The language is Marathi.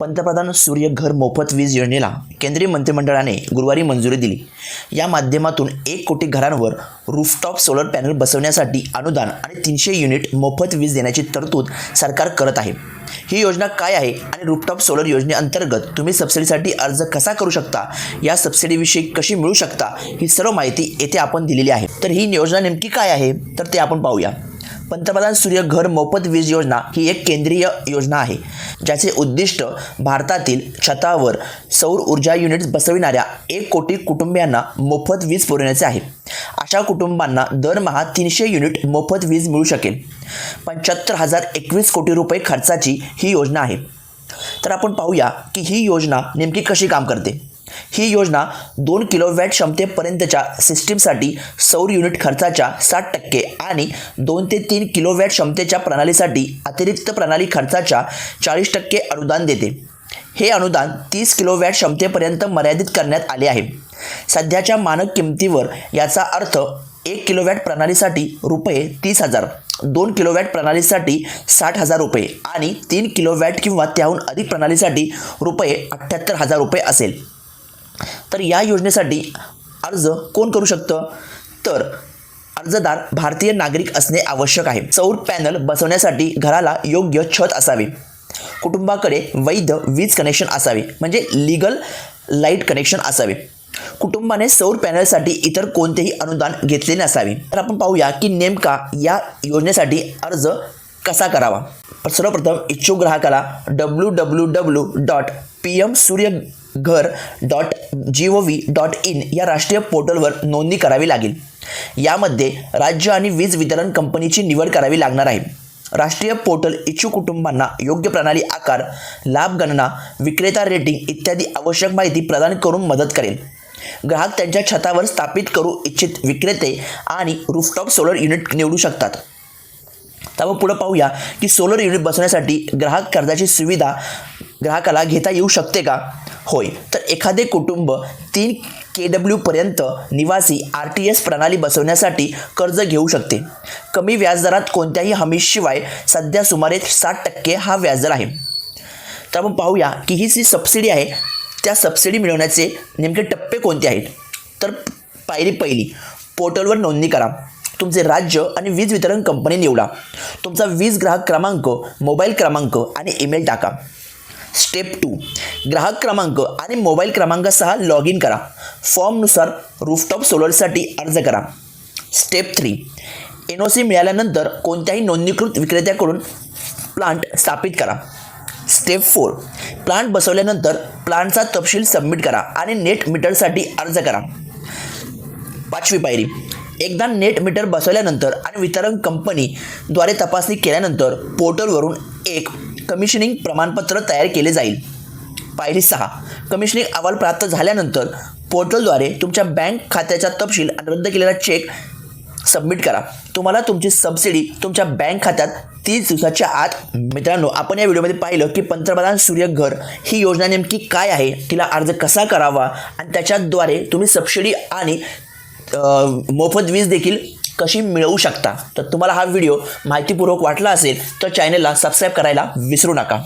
पंतप्रधान सूर्य घर मोफत वीज योजनेला केंद्रीय मंत्रिमंडळाने गुरुवारी मंजुरी दिली. या माध्यमातून एक कोटी घरांवर रूफटॉप सोलर पॅनल बसवण्यासाठी अनुदान आणि तीनशे युनिट मोफत वीज देण्याची तरतूद सरकार करत आहे. ही योजना काय आहे आणि रूफटॉप सोलर योजनेअंतर्गत तुम्ही सबसिडीसाठी अर्ज कसा करू शकता? या सबसिडीविषयी कशी मिळू शकता? ही सर्व माहिती येथे आपण दिलेली आहे. तर ही योजना नेमकी काय आहे? तर ते आपण पाहूया. पंतप्रधान सूर्य घर मोफत वीज योजना ही एक केंद्रीय योजना आहे ज्याचे उद्दिष्ट भारतातील छतावर सौर ऊर्जा युनिट्स बसविणाऱ्या एक कोटी कुटुंबियांना मोफत वीज पुरवण्याचे आहे. अशा कुटुंबांना दरमहा तीनशे युनिट मोफत वीज मिळू शकेल. पंच्याहत्तर हजार एकवीस कोटी रुपये खर्चाची ही योजना आहे. तर आपण पाहूया की ही योजना नेमकी कशी काम करते. ही योजना दोन किलोवॅट क्षमतेपर्यंतच्या सिस्टीमसाठी सौर युनिट खर्चाच्या साठ टक्के आणि दोन ते तीन किलोवॅट क्षमतेच्या प्रणालीसाठी अतिरिक्त प्रणाली खर्चाच्या चाळीस टक्के अनुदान देते. हे अनुदान तीस किलोवॅट क्षमतेपर्यंत मर्यादित करण्यात आले आहे. सध्याच्या मानक किमतीवर याचा अर्थ एक किलोवॅट प्रणालीसाठी रुपये तीस हजार दोन किलोवॅट प्रणालीसाठी साठ हजार रुपये आणि तीन किलोवॅट किंवा त्याहून अधिक प्रणालीसाठी रुपये अठ्ठ्याहत्तर हजार रुपये असेल. तर या योजनेसाठी अर्ज कोण करू शकतं? तर अर्जदार भारतीय नागरिक असणे आवश्यक आहे. सौर पॅनल बसवण्यासाठी घराला योग्य छत असावी. कुटुंबाकडे वैध वीज कनेक्शन असावे म्हणजे लिगल लाइट कनेक्शन असावे. कुटुंबाने सौर पॅनलसाठी इतर कोणतेही अनुदान घेतले नसावे. तर आपण पाहूया की नेमका या योजनेसाठी अर्ज कसा करावा? सर्वप्रथम इच्छुक ग्राहकाला W W W dot P M Surya Ghar dot G O V dot in या राष्ट्रीय पोर्टलवर नोंदणी करावी लागेल. यामध्ये राज्य आणि वीज वितरण कंपनीची निवड करावी लागणार आहे. राष्ट्रीय पोर्टल इच्छुक कुटुंबांना योग्य प्रणाली आकार लाभ गणना विक्रेता रेटिंग इत्यादी आवश्यक माहिती प्रदान करून मदत करेल. ग्राहक त्यांच्या छतावर स्थापित करू इच्छित विक्रेते आणि रूफटॉप सोलर युनिट निवडू शकतात. त्यामुळे पुढं पाहूया की सोलर युनिट बसवण्यासाठी ग्राहक कर्जाची सुविधा ग्राहकाला घेता येऊ शकते का? होय तर एखादे कुटुंब तीन के डब्ल्यूपर्यंत निवासी आर टी एस प्रणाली बसवण्यासाठी कर्ज घेऊ शकते. कमी व्याजदरात कोणत्याही हमीशिवाय सध्या सुमारे साठ टक्के हा व्याजदर आहे. तर आपण पाहूया की ही जी सबसिडी आहे त्या सबसिडी मिळवण्याचे नेमके टप्पे कोणते आहेत? तर पायरी पहिली पोर्टलवर नोंदणी करा. तुमचे राज्य आणि वीज वितरण कंपनी निवडा. तुमचा वीज ग्राहक क्रमांक मोबाईल क्रमांक आणि ईमेल टाका. Step two. ग्राहक क्रमांक आणि मोबाईल क्रमांकासह लॉग इन करा. फॉर्मनुसार रूफटॉप सोलरसाठी अर्ज करा. Step three N O C मिळाल्यानंतर कोणत्याही नोंदणीकृत विक्रेत्याकडून प्लांट स्थापित करा. स्टेप फोर प्लांट बसवल्यानंतर प्लांटचा तपशील सबमिट करा आणि नेट मीटरसाठी अर्ज करा. पाचवी पायरी. एकदा नेट मीटर बसवल्यानंतर आणि वितरण कंपनीद्वारे तपासणी केल्यानंतर पोर्टलवरून एक कमिशनिंग प्रमाणपत्र तयार केले जाईल. पायरी सहा. कमिशनिंग अहवाल प्राप्त झाल्यानंतर पोर्टलद्वारे तुमच्या बँक खात्याचा तपशील आणि रद्द केलेला चेक सबमिट करा. तुम्हाला तुमची सबसिडी तुमच्या बँक खात्यात तीस दिवसाच्या आत मित्रांनो आपण या व्हिडिओमध्ये पाहिलं की पंतप्रधान सूर्य घर ही योजना नेमकी काय आहे तिला अर्ज कसा करावा आणि त्याच्याद्वारे तुम्ही सबसिडी आणि मोफत वीज देखील कशी मिळवू शकता? तर तुम्हाला हा व्हिडिओ माहितीपूर्वक वाटला असेल तर चॅनलला सबस्क्राईब करायला विसरू नका.